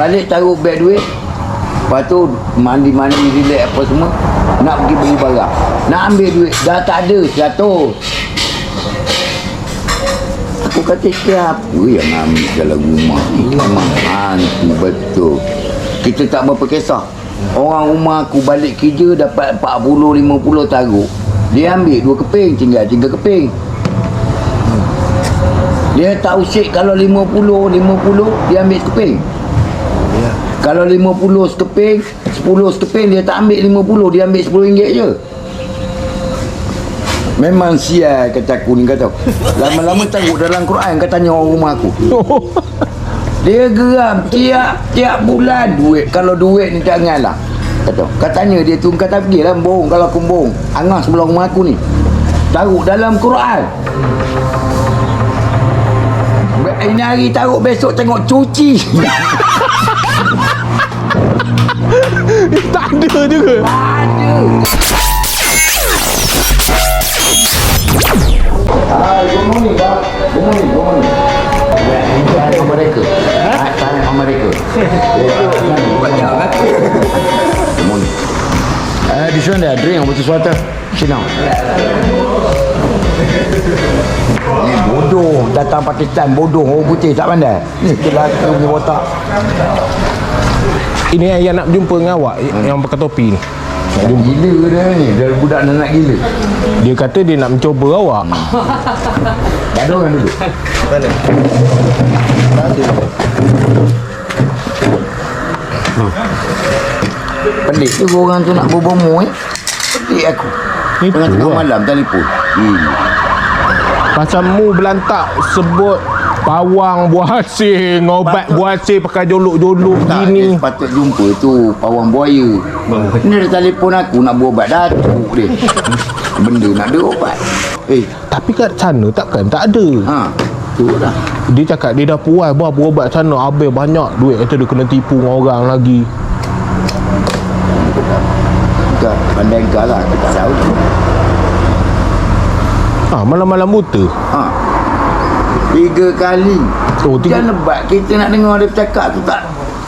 Balik taruh beg duit. Lepas tu mandi-mandi relax apa semua. Nak pergi beli barang. Nak ambil duit. Dah tak ada 100. Aku kata siapa yang ambil dalam rumah ni Memang hantu betul Kita tak berapa kisah Orang rumah aku balik kerja dapat 40-50 taruh Dia ambil dua keping tinggal tiga keping Dia tak usik kalau 50-50 dia ambil sekeping Kalau 50 sekeping 10 sekeping dia tak ambil 50 dia ambil 10 ringgit je Memang sial kata aku ni kata. Lama-lama taruh dalam Quran katanya orang rumah aku. Dia geram tiap tiap bulan duit. Kalau duit ni janganlah. Kata. Katanya dia tu kata pergi lah bohong kalau aku bohong. Angah sebelah rumah aku ni. Taruh dalam Quran. Ini hari taruh besok tengok cuci. tak ada juga. Ada. Hai, good morning, Pak. Good morning, good morning. Mereka. Time of mereka. Banyak kan? Good morning. Uh, this one dah drink water water. Sit down. Ni bodoh datang Pakistan bodoh orang putih tak pandai. Ni kita punya otak. Ini yang, nak jumpa dengan awak yang pakai topi ni. Nak gila dia ni. Dia budak nak nak gila. Dia kata dia nak mencuba awak. Tak ada orang duduk. Pelik tu orang tu nak berbomo eh. Pelik aku. Itu Tengah tengah malam telefon. Hmm. Pasal mu belantak sebut pawang buah hasil, ngobat buah hasil pakai jolok-jolok Tak, dia gini. sepatut jumpa tu pawang buaya. Ni dia telefon aku nak berubat datuk dia. Benda nak ada ubat. Eh, Tapi kat sana takkan tak ada. ha. Tu dah. Dia cakap dia dah puas bah berubat sana habis banyak duit kata dia kena tipu dengan orang lagi. Pandai kau lah. Aku tak tahu. Ha malam-malam buta. Ha. Tiga kali. Oh, tiga- Hujan lebat. Kita nak dengar dia bercakap tu tak.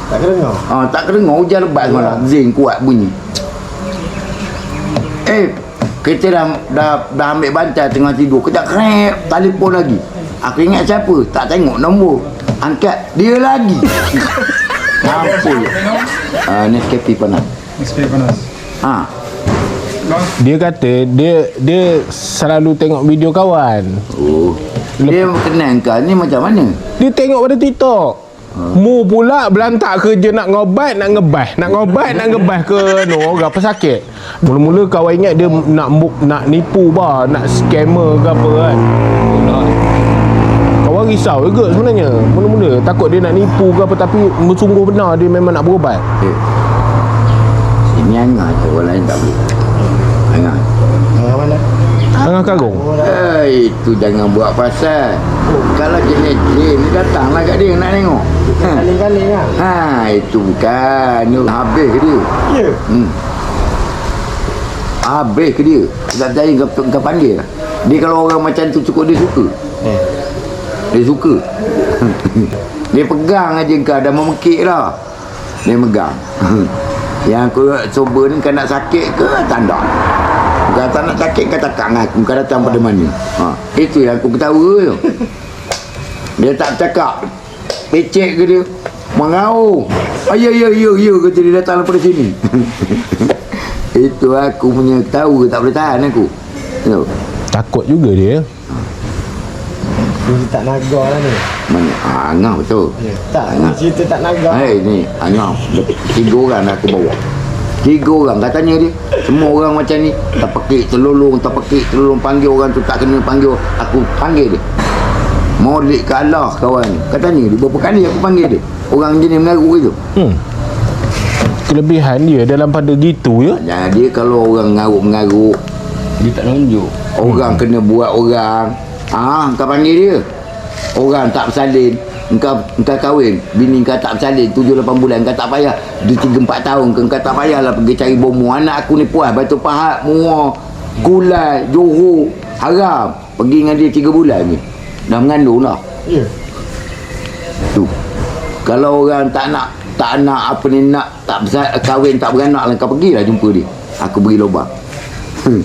Tak kena dengar. Ha, tak kedengar hujan lebat semalam. Zing kuat bunyi. Eh, kita dah, dah, dah ambil bantal tengah tidur. Kejap krep, telefon lagi. Aku ingat siapa? Tak tengok nombor. Angkat, dia lagi. Ampun. Ah, ni Nescafe panas. Spray panas. Ha. Dia kata dia dia selalu tengok video kawan. Oh. Dia kenal kau ni macam mana? Dia tengok pada TikTok. Mu pula belantak kerja nak ngobat, nak ngebah. Nak ngobat, nak ngebah ke no, orang pesakit. Mula-mula kawan ingat dia nak nak nipu bah, nak scammer ke apa kan. Kawan risau juga sebenarnya. Mula-mula takut dia nak nipu ke apa tapi sungguh benar dia memang nak berubat. Eh. Sini Angah je. Orang lain tak boleh. Angah. Ah, mana? Tengah karung. Eh, itu jangan buat pasal. Kalau jenis jin ni datanglah kat dia nak tengok. Ha. Kaling-kaling lah. Ha, itu bukan. Ni habis ke dia. Ya. Hmm. Habis ke dia. Tak percaya kau, kau panggil lah. Dia kalau orang macam tu cukup dia suka. Eh. Dia suka. dia pegang aja kau dah memekik dah. Dia pegang. Yang aku cuba ni kau nak sakit ke tanda. Kau tak nak sakit kau takkan dengan aku. Kau datang pada mana. Ha. Itu yang aku ketawa tu. Dia tak cakap. Pecek ke dia. Mengau. Ah, ya, ya, ya, ya. Kata dia datang daripada sini. Itu aku punya tahu tak boleh tahan aku. Tu. Takut juga dia. Dia tak naga lah ni. Mana? Ah, Angah betul. Ya. Tak, Angah. cerita tak naga. Hei ni Angah Tiga orang aku bawa Tiga orang katanya dia. Semua orang macam ni. Tak pekik terlolong Tak pekik terlolong. Panggil orang tu tak kena panggil. Aku panggil dia. Molik ke Allah kawan. Ni Katanya dia berapa kali aku panggil dia? Orang jenis mengaku itu Hmm. Kelebihan dia dalam pada gitu ya. Jangan dia kalau orang mengaruk-mengaruk Dia tak nunjuk. Orang kena buat orang. Ah, kau panggil dia. Orang tak bersalin Engkau, engkau kahwin. Bini kau tak bersalin 7-8 bulan. Kau tak payah. Dia 3-4 tahun ke Kau tak payahlah pergi cari bomo Anak aku ni puas. Batu pahat Muar Kulai Johor Haram. Pergi dengan dia 3 bulan ni. Dah mengandung dah Ya. Tu. Kalau orang tak nak tak nak apa ni nak tak besar, kahwin tak beranak lah kau pergilah jumpa dia. Aku beri lubang. Hmm.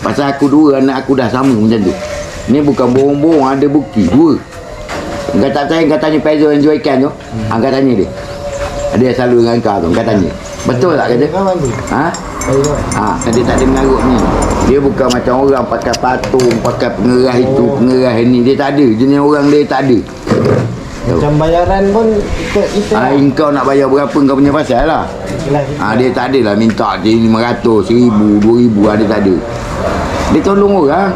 pasal aku dua anak aku dah sama macam tu. Ni bukan bohong-bohong ada bukti. Dua kau tak sayang kau tanya Pezzo yang jual ikan tu hmm. kau tanya dia dia selalu dengan kau tu kau tanya betul tak kata ha. Ha, dia tak ada mengarut ni. Dia bukan macam orang pakai patung, pakai pengerah itu, pengerah ini. Dia tak ada. Jenis orang dia tak ada. Macam bayaran pun ikut kita. Ha, kau nak bayar berapa kau punya pasal lah. Kita. Ha, dia tak ada lah minta dia 500, 1000, 2000. Ha, dia tak ada. Dia tolong orang.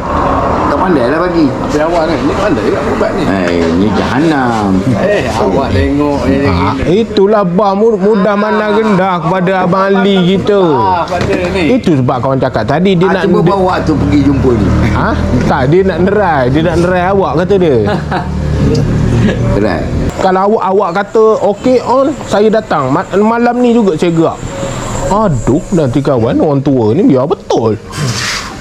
Pandai lah bagi. Tapi awak ni, ni pandai tak ubat ni? Eh, ni jahanam. Eh, awak tengok ni. Ah, itulah bah mu- mudah mana rendah kepada Abang Ali kita. Ah, pada ni. Itu sebab kawan cakap tadi dia Ha, nak cuba bawa tu pergi jumpa ni. Ha? Tak, dia nak nerai. Dia nak nerai awak kata dia. Right. Kalau awak awak kata okey on, saya datang. Ma- malam ni juga saya gerak. Aduh, nanti kawan orang tua ni biar betul.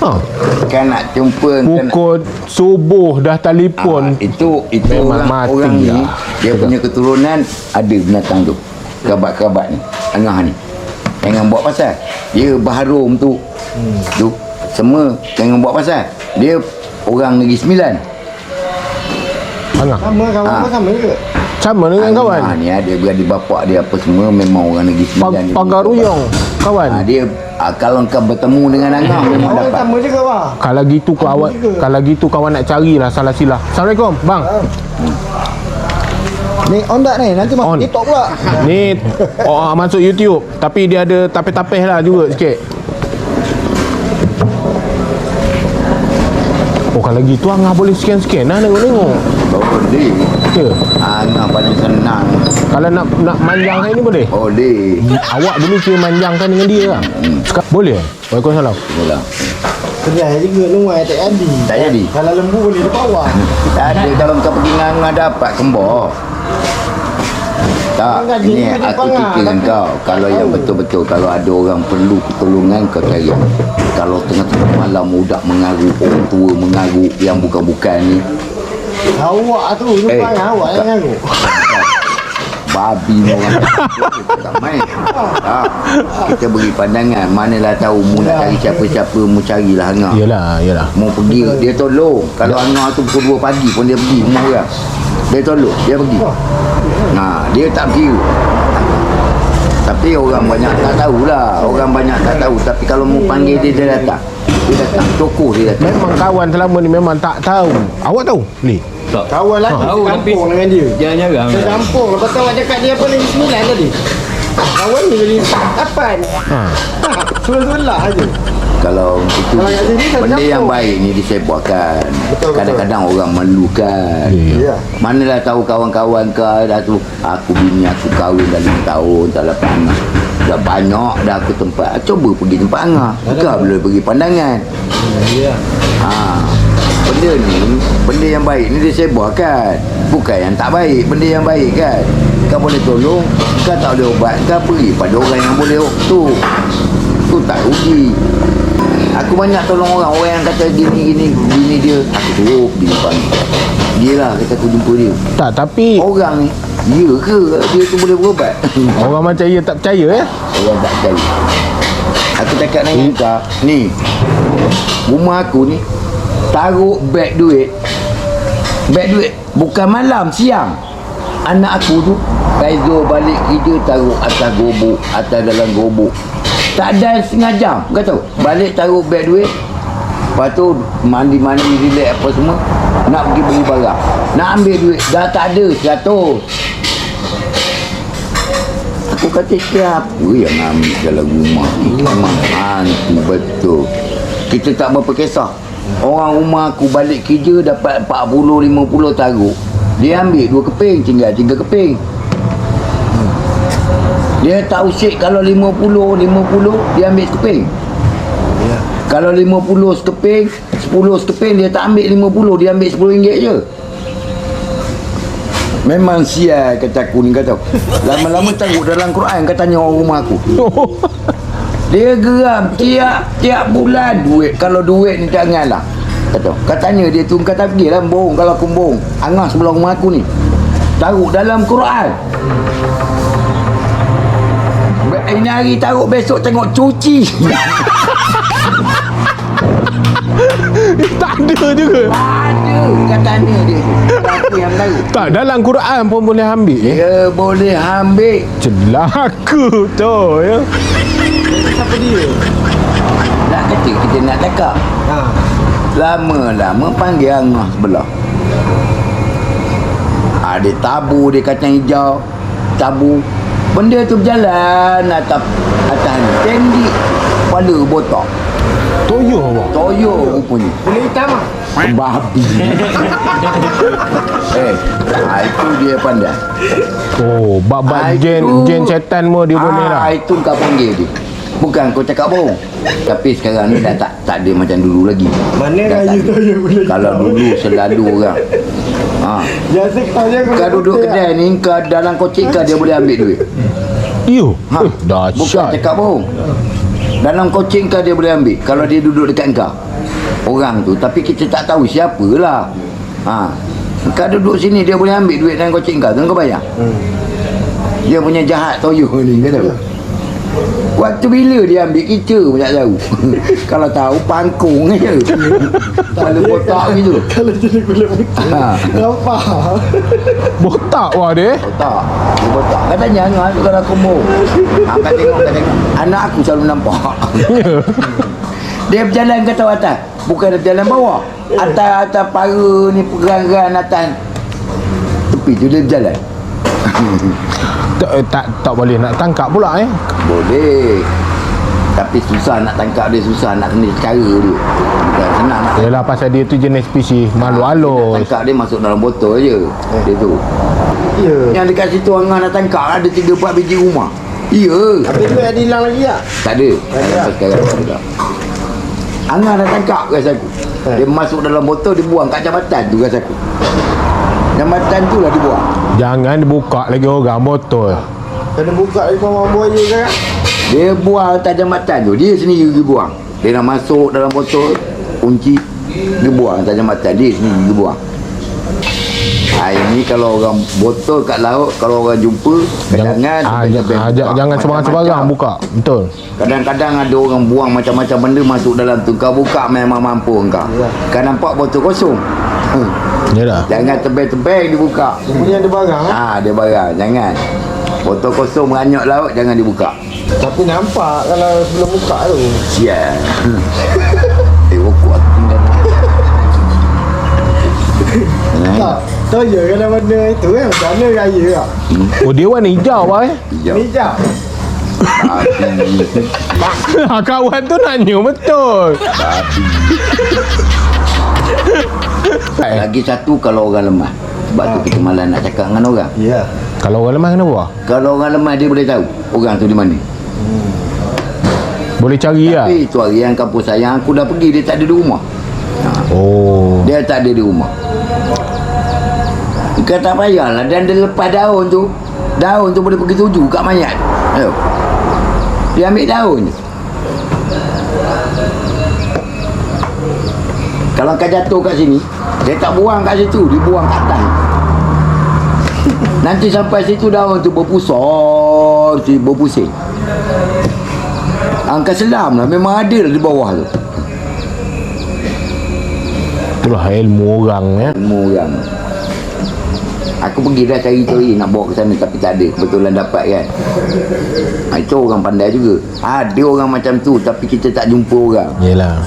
Ha, Kan nak jumpa kan nak pukul subuh dah telefon. Ah, itu itu Memang orang, mati orang ni lah. dia punya keturunan ada binatang tu kerabat-kerabat ni angah ni jangan buat pasal dia baharum tu hmm. tu semua jangan buat pasal dia orang negeri sembilan Angah. Sama kawan Ah. pun sama juga. Sama dengan kawan. Ah, ni ada beradik bapak dia apa semua memang orang negeri sembilan Pa- ni. Kawan. ah, dia ah, kalau kau bertemu dengan angah memang dapat sama juga wah. Kalau gitu kawan kalau gitu kawan nak carilah salah silah. Assalamualaikum, bang. Ni on tak ni? Nanti On. masuk TikTok pula. Ni oh, masuk YouTube tapi dia ada tapih-tapih lah juga sikit. Oh kalau gitu Angah boleh scan-scan lah tengok-tengok. boleh Ya. angah paling senang Kalau nak nak manjangkan ni boleh? boleh Awak dulu kira manjangkan dengan dia lah. Sekarang boleh? Waalaikumsalam. Mula. Kedai juga luai tak jadi. Tak jadi? Kalau lembu boleh dekat bawah. Tak ada kalau kau pergi dengan dapat kembar. Tak, ini aku cerita dengan kau. Kalau yang betul-betul, kalau ada orang perlu pertolongan, kau cari. Kalau tengah-tengah malam budak mengarut, orang tua mengarut yang bukan-bukan ni. Awak tu lupa eh, awak yang ngaku. Babi ni orang tak main. Tak. Kita beri pandangan. Manalah tahu mu nak cari siapa-siapa, mu carilah Angah. Yalah, yalah. Mau pergi dia tolong. Kalau Angah tu pukul 2 pagi pun dia pergi rumah orang. Dia tolong, dia pergi. Nah, dia tak kira. Tapi orang banyak tak tahulah. Orang banyak tak tahu. Tapi kalau mau panggil dia, dia datang. Dia datang. Tokoh dia datang. Memang kawan selama ni memang tak tahu. Awak tahu? Ni. Kawan lagi Tahu, tapi- kampung dengan dia. Jangan jarang. Kampung. Lepas tu awak cakap dia apa lagi sembilan tadi. Kawan ni jadi lapan. Ha. Sebelah-sebelah aja. Kalau itu benda yang baik ni disebarkan. Betul. Kadang-kadang orang melukan. Ya. Ya. Manalah tahu kawan-kawan kau dah tu aku bini aku kahwin dah 5 tahun tak dapat anak. Dah banyak dah aku tempat. Cuba pergi tempat Angah. Kau boleh pergi pandangan. Ya. Ha. Benda ni, benda yang baik ni disebarkan. Bukan yang tak baik, benda yang baik kan. Kau boleh tolong, kau tak boleh ubat, kau pergi pada orang yang boleh tu. Tu tak rugi. Aku banyak tolong orang, orang yang kata gini-gini, gini dia, aku suruh di depan. Dia lah kata aku jumpa dia. Tak, tapi Orang ni, dia ke? Dia tu boleh berubat? orang macam ia tak percaya ya. Orang tak percaya. Aku cakap dengan kau Ni Rumah aku ni Taruh beg duit. Beg duit Bukan malam, siang. Anak aku tu Faizo balik kerja Taruh atas gobok Atas dalam gobok. Tak ada setengah jam Kau tahu? Balik taruh beg duit Lepas tu Mandi-mandi relax apa semua Nak pergi beli barang. Nak ambil duit. Dah tak ada. 100 Aku kata siapa yang ambil dalam rumah ni. Memang hantu betul. Kita tak berapa kisah. Orang rumah aku balik kerja dapat 40-50 taruh Dia ambil dua keping tinggal tiga keping. Dia tak usik kalau 50-50 dia ambil sekeping. Kalau 50 sekeping 10 sekeping dia tak ambil 50 dia ambil 10 ringgit je Memang sial kata aku ni kata. Lama-lama taruh dalam Quran kata tanya orang rumah aku. Dia geram tiap tiap bulan duit. Kalau duit ni janganlah. Kata, katanya dia tu kata pergi lah bohong kalau aku bohong. Angah sebelah rumah aku ni. Taruh dalam Quran. Ini hari taruh besok tengok cuci. tak ada juga Ada katanya dia tu. Aku yang tahu. tak dalam Quran pun boleh ambil eh? Dia boleh ambil. celaka tu ya Siapa dia? Nak kata kita nak cakap. Ha. Lama-lama panggil angah sebelah. Ada tabu dia kacang hijau. Tabu. Benda tu berjalan atas atas ni. Tendi kepala botak. Toyo bang Toyo rupanya. Boleh hitam ah. Babi. eh, ah, itu dia pandai. oh bab-bab Ah, jen itu- jen setan mu dia boleh lah Ah, itu kau panggil dia. Bukan kau cakap bohong. Tapi sekarang ni dah tak tak ada macam dulu lagi. Mana Dah raya tak tu ada. yang boleh Kalau dulu selalu orang. Ha. Ya asyik kau je Kau duduk kedai ni kau dalam kocik kau dia boleh ambil duit. iyo Ha. eh, Bukan dahsyat cakap bohong. Dalam kocik kau dia boleh ambil kalau dia duduk dekat kau. Orang tu tapi kita tak tahu siapalah. Ha. Kau duduk sini dia boleh ambil duit dalam kocik kau tu kau bayar. Dia punya jahat toyo ni kau tahu. Waktu bila dia ambil kita pun tak tahu. Kalau tahu pangkung je. Tak ada kotak gitu. Kalau jadi kulit putih. Ha. Nampak. botak wah dia Kotak. Dia kotak. Katanya Angah tu kalau aku mau. Ha, kau tengok, kau tengok. Anak aku selalu nampak. Dia berjalan ke atas atas. Bukan dia berjalan bawah. Atas atas para ni perang-perang atas. Tepi tu dia berjalan. Tak, eh, tak tak boleh nak tangkap pula eh Boleh. Tapi susah nak tangkap dia susah nak kena cara dia. Bukan senang nak Yalah pasal dia tu jenis PC malu Nak halus tangkap dia masuk dalam botol je. Dia tu. Ya. Yang dekat situ Angah nak tangkap ada 3 4 biji rumah. Ya. Habis tu ada hilang lagi tak? Tak ada. Tak ada. Sampai sekarang tak ada. Angah dah tangkap rasa aku. Eh. Dia masuk dalam botol dia buang kat jambatan tu rasa aku. Jambatan tu lah dia buang. Jangan dibuka lagi orang botol Kena buka lagi orang buaya kan? Dia buang atas jambatan tu. Dia sendiri dia buang. Dia nak masuk dalam botol kunci dia buang atas jambatan dia sendiri dia buang. Ha, ini kalau orang botol kat laut kalau orang jumpa jangan ah, kadang-kadang jangan, ah, jangan, jangan sembarang-sembarang buka betul Kadang-kadang ada orang buang macam-macam benda masuk dalam tu. Kau buka memang mampu engkau. Ya. Kau nampak botol kosong. Hmm. Yalah Jangan tebel-tebel dibuka. Semuanya ada barang ha? Ha, dia barang. Jangan. Botol kosong meranyok laut jangan dibuka. Tapi nampak kalau sebelum buka tu. Sial. eh, rokok aku tinggal. Tak. Tahu je kalau benda itu kan macam mana raya tak? oh dia warna hijau bah eh Hijau. Jap. Babi. kawan tu nanya betul Babi. Lagi satu kalau orang lemah. Sebab tu kita malas nak cakap dengan orang. Ya. kalau orang lemah kenapa Kalau orang lemah dia boleh tahu orang tu di mana. boleh cari lah Tapi tu hari yang kampung sayang aku dah pergi dia tak ada di rumah. oh Dia tak ada di rumah. Kau tak payahlah dan dia lepas daun tu. Daun tu boleh pergi tuju kat mayat. Ayo. Dia ambil daun je. Kalau kau jatuh kat sini, dia tak buang kat situ, dia buang kat atas. Nanti sampai situ daun tu berpusar, si berpusing. Angkat selam lah, memang ada di bawah tu. itulah ilmu orang ya Ilmu orang Aku pergi dah cari-cari nak bawa ke sana tapi tak ada. Kebetulan dapat kan. Ha, itu orang pandai juga. Ada orang macam tu tapi kita tak jumpa orang. yelah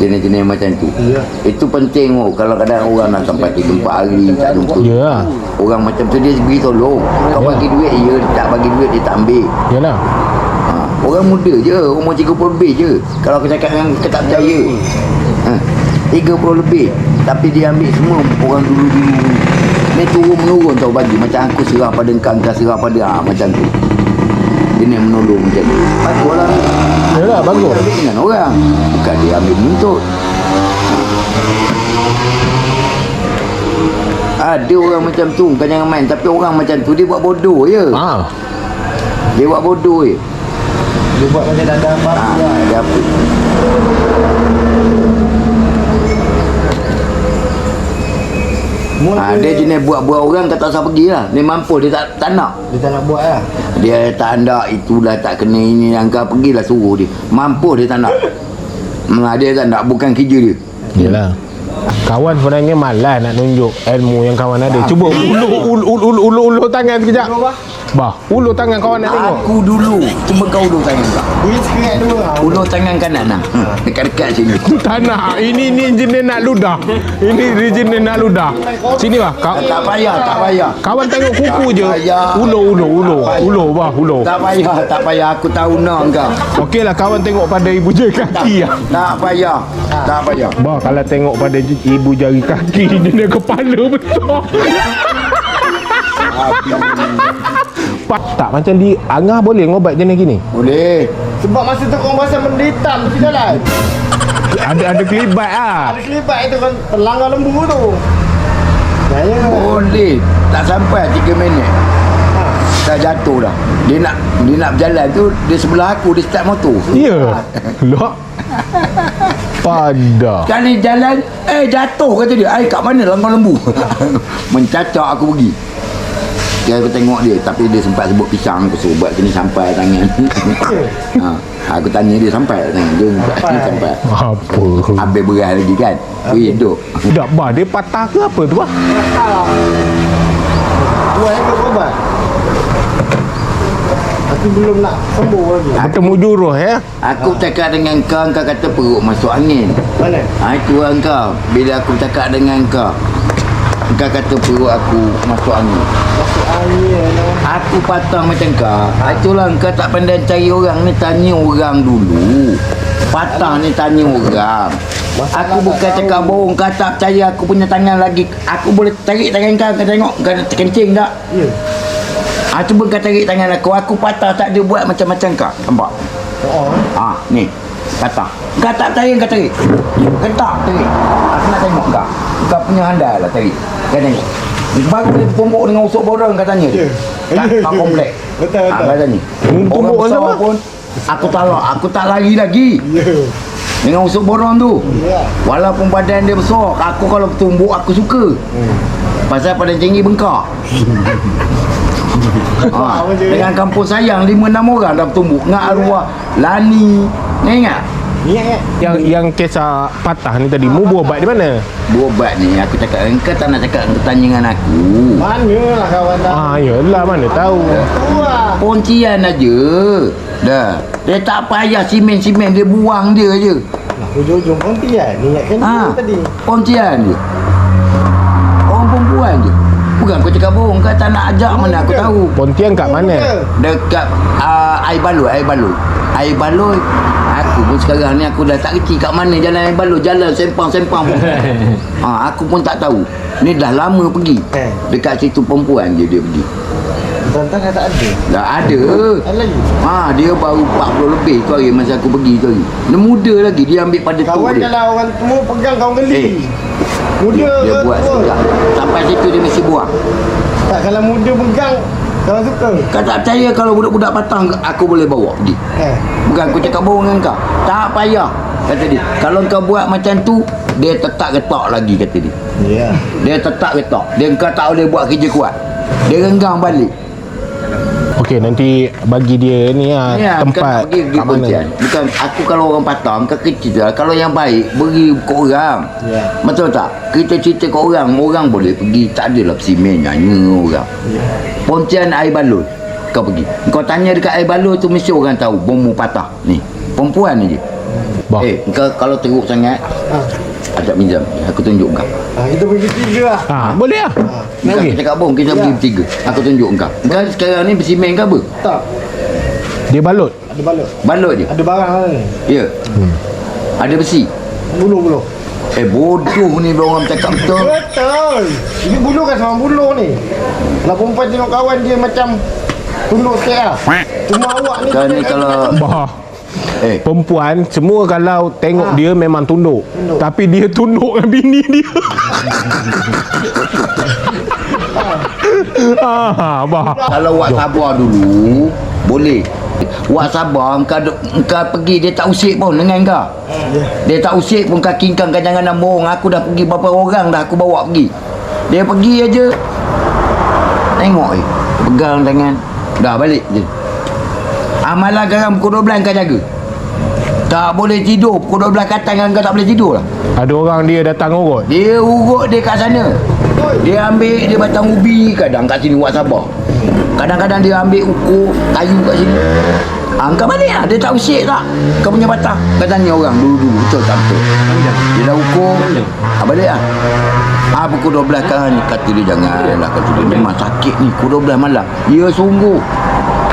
Jenis-jenis macam tu. Ya. Itu penting oh. Kalau kadang orang nak sampai 3 4 hari tak jumpa. ya lah Orang macam tu dia beri tolong. Kau Ya. bagi duit dia tak bagi duit dia tak ambil. yelah Ha, orang muda je, umur 30 lebih je. Kalau aku cakap dengan kau tak percaya. Ha, 30 lebih. Tapi dia ambil semua orang dulu-dulu. Ni turun menurun tau bagi. Macam aku serah pada engkau, engkau serah pada ha, macam tu. Dia ni menolong macam ni. Bagus lah. bagus Dia dengan orang. Bukan dia ambil menuntut. Ada orang macam tu, kau jangan main. Tapi orang macam tu, dia buat bodoh je. ah Dia buat bodoh je. Dia buat macam tak ada apa-apa Ha, lah. ada apa? Ha, Dia jenis buat-buat orang tak tahu siapa pergi lah Dia mampu dia tak, tak nak Dia tak nak buat lah. Dia tak nak itulah tak kena ini yang kau pergilah suruh dia Mampu dia tak nak ha, Dia tak nak bukan kerja dia Yalah. Kawan sebenarnya malas nak tunjuk ilmu yang kawan ada. Cuba ulur ulur ulur ulur, ulur tangan sekejap. Bah, ulur tangan kawan nak tengok. Aku dulu Cuba kau ulur tangan kau Bunyi sekerat dulu lah. Ulur tangan kanan lah Dekat-dekat sini Tak nak. Ini ni jenis nak ludah. Ini jenis nak ludah. Sini bah. Kau, Tak payah Tak payah kawan tengok kuku je. Tak payah. Ulur ulur ulur. Ulur bah, ulur. Tak payah Tak payah Aku tahu nak kau Okeylah kawan tengok pada ibu jari kaki lah. Tak payah Tak payah Bah, kalau tengok pada ibu jari kaki dia kepala besar. Pak, tak macam di Angah boleh ngobat jenis gini. Boleh Sebab masa tu korang pasal benda hitam tu jalan. Ada ada kelibat ah. Ada kelibat itu kan terlanggar lembu tu. Ya, ya. Boleh Tak sampai 3 minit Dah jatuh dah Dia nak Dia nak berjalan tu Dia sebelah aku Dia start motor Ya. Lah. Pada. Sekali jalan Eh jatuh kata dia Eh kat mana langgar lembu Mencacak aku pergi Dia aku tengok dia Tapi dia sempat sebut pisang Aku suruh buat kena sampai tangan ha, Aku tanya dia sampai tak tangan Dia sampai, sampai. Apa? Habis beras lagi kan Wih duduk Tak bah dia patah ke apa tu bah? Dua ekor korban. Tapi belum nak sembuh lagi. Bertemu jurus ya. Aku cakap dengan kau Kau kata perut masuk angin Mana? Ha, itu orang kau Bila aku cakap dengan kau Kau kata perut aku masuk angin Masuk. Aku patang macam kau ha. Itulah kau tak pandai cari orang ni Tanya orang dulu Patang ni tanya orang Aku bukan cakap bohong Kau tak percaya aku punya tangan lagi Aku boleh tarik tangan kau Kau tengok Kau kencing tak Ya. ha, Cuba kau tarik tangan aku Aku patah tak ada buat macam-macam kau Nampak Oh. Ha, ni. Patah. Kau tak percaya kau tarik. Kentak tarik. Aku nak tengok kau. Kau punya handal lah tarik. Kau tengok. Baru dia tumbuk dengan usuk borong kau tanya dia. Ya. Tak, Ya, tak ya. komplek. Betul, Ha, betul. kau tanya. Tumbuk Orang dengan besar apa? pun aku tak lak. Aku tak lari lagi. Ya. Dengan usuk borong tu. Ya. Walaupun badan dia besar, aku kalau tumbuk aku suka. Pasal badan tinggi bengkak. ha, dengan kampung sayang 5 6 orang dah bertumbuk. Ngak arwah Lani. Ni ingat? Ingat kan? Yang yang kisah patah ni tadi mu buat di mana? Berobat ni aku cakap engkau tak nak cakap engkau tanya dengan aku. Mana lah kawan dah. Ah yalah mana tahu. Lah. Poncian aja. Dah. Dia tak payah simen-simen dia buang dia je. Lah, hujung-hujung Pontian. Ni ingatkan Ha. ha. tadi. Poncian je. Orang perempuan je. Bukan kau cakap bohong kau tak nak ajak mana aku tahu. Pontian kat mana? Dekat uh, air baloi, air baloi. Air baloi. Aku pun sekarang ni aku dah tak kerti kat mana jalan air baloi. Jalan sempang-sempang pun. ha, aku pun tak tahu. Ni dah lama pergi. Eh. Dekat situ perempuan je dia pergi. Dah tak ada. Dah ada. Ada lagi. Ha, dia baru 40 lebih tu hari masa aku pergi tu hari. Dia muda lagi, dia ambil pada tu Kawan dia. kalau orang semua pegang kawan geli. Eh. Muda Dia ke buat tua? Sampai situ dia mesti buang. Tak kalau muda pegang kawan suka. Kau tak percaya kalau budak-budak patang aku boleh bawa pergi. Eh. Bukan aku cakap bohong dengan kau. Tak payah. Kata dia. Kalau kau buat macam tu, dia tetap getak lagi kata dia. Ya. Dia tetap getak. Dia kau tak boleh buat kerja kuat. Dia renggang balik. Okey nanti bagi dia ni ah Ya, tempat bukan pergi, kat mana. Bukan aku kalau orang patang kau kecil lah. Kalau yang baik beri ke orang. Ya. Betul tak? Kita cerita ke orang, orang boleh pergi. Tak adalah simen nyanyi orang. Ya. Poncian air balon. Kau pergi. Kau tanya dekat air balon tu mesti orang tahu bomu patah. Ni. Perempuan ni je. Bah. Eh, kau kalau teruk sangat, Ha. Ajak pinjam. Aku tunjuk kau. ha. Itu pergi tiga lah. Ha, boleh ah. Bukan Okey. kita cakap bohong, kita Ya. pergi bertiga. Aku tunjuk kau. Kau sekarang ni bersimen ke apa? Tak. Dia balut. Ada balut. Balot je. Ada barang lah ni. Ya. Ada besi. Bulu-bulu. Eh bodoh ni orang cakap betul. Betul. Ini bulu kan sama bulu ni. Kalau perempuan tengok kawan dia macam tunduk sikit lah. Cuma awak ni. Kau ni kalau Bah. Eh Perempuan semua kalau tengok Ah. dia memang tunduk. Tunduk. Tapi dia tunduk dengan bini dia. ah, bah. kalau awak sabar dulu boleh. Awak sabar kau duk- kau pergi dia tak usik pun dengan kau. Dia tak usik pun kaki kau kau jangan nak bohong. Aku dah pergi berapa orang dah aku bawa pergi. Dia pergi aja. Tengok eh. Pegang tangan. Dah balik je. Amalan sekarang pukul 12 kau jaga. Tak boleh tidur. Pukul 12 kata kan kau tak boleh tidur lah. Ada orang dia datang urut. Dia urut dia kat sana. Dia ambil dia batang ubi kadang kat sini buat sabar. Kadang-kadang dia ambil ukur kayu kat sini. Angkat balik lah. Dia tak usik tak. Kau punya batang. Kau tanya orang dulu-dulu. Betul tak betul. Dia dah ukur. Ah, balik lah. Ah, pukul 12 kan. Kata dia jangan lah. Kata dia memang sakit ni. Pukul 12 malam. Ya sungguh.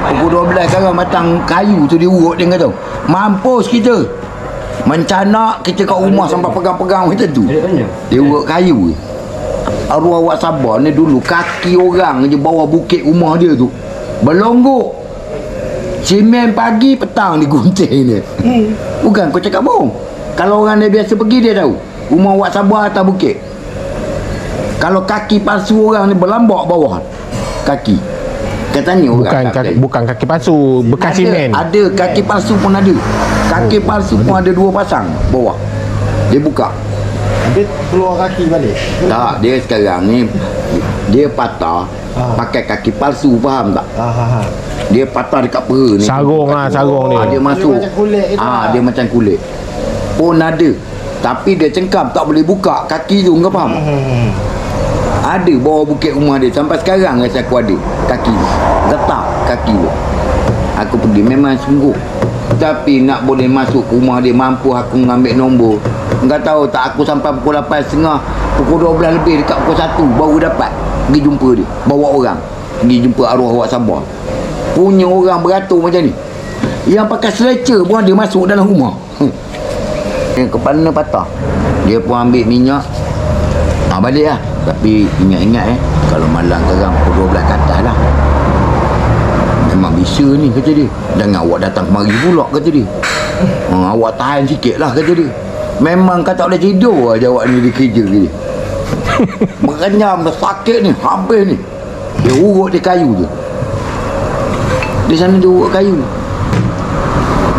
Pukul 12 sekarang batang kayu tu dia urut dia kata. Mampus kita. Mencanak kita kat rumah sampai pegang-pegang kita tu. Dia urut kayu. Arwah awak sabar ni dulu kaki orang je bawah bukit rumah dia tu. Berlonggok. Simen pagi petang digunting dia. Bukan kau cakap bohong. Kalau orang dia biasa pergi dia tahu. Rumah awak sabar atas bukit. Kalau kaki palsu orang ni berlambak bawah. Kaki. Katanya orang Bukan kaki, bukan kaki palsu, bekas ada, simen. Ada kaki palsu pun ada. Kaki palsu pun ada dua pasang bawah. Dia buka. Dia keluar kaki balik. Tak, dia sekarang ni dia patah Ah. pakai kaki palsu faham tak? Ha ha ha. Dia patah dekat peha ni. Sarung lah, sarung ni. Ah, dia masuk. macam kulit Ah, lah. dia macam kulit. Pun ada. Tapi dia cengkam tak boleh buka kaki tu kau faham? Hmm. Ada bawah bukit rumah dia sampai sekarang rasa aku ada kaki tu. Letak kaki tu. Aku pergi memang sungguh. Tapi nak boleh masuk rumah dia mampu aku mengambil nombor. Enggak tahu tak aku sampai pukul 8.30 pukul 12 lebih dekat pukul 1 baru dapat pergi jumpa dia. Bawa orang. Pergi jumpa arwah awak sabar. Punya orang beratur macam ni. Yang pakai stretcher pun dia masuk dalam rumah. Yang kepala patah. Dia pun ambil minyak. Ha, balik lah. Tapi ingat-ingat eh. Kalau malam sekarang pukul 12 ke atas lah. Memang bisa ni kata dia. Jangan awak datang kemari pula kata dia. Ha, awak tahan sikit lah kata dia. Memang kau tak boleh tidur aja awak ni di kerja ke dia. Mengenyam dah sakit ni. Habis ni. Dia urut di kayu tu. Di sana dia urut kayu.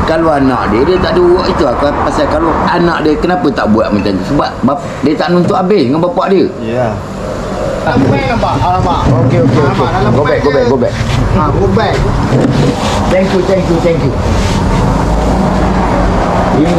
Kalau anak dia, dia tak ada urut itu aku pasal kalau anak dia kenapa tak buat macam tu? Sebab bap, dia tak nuntut habis dengan bapak dia. Ya. Nampak? Alamak. Okey okey okey. Alamak, Go back go back go back. Ha, go back. Thank you thank you thank you. Ini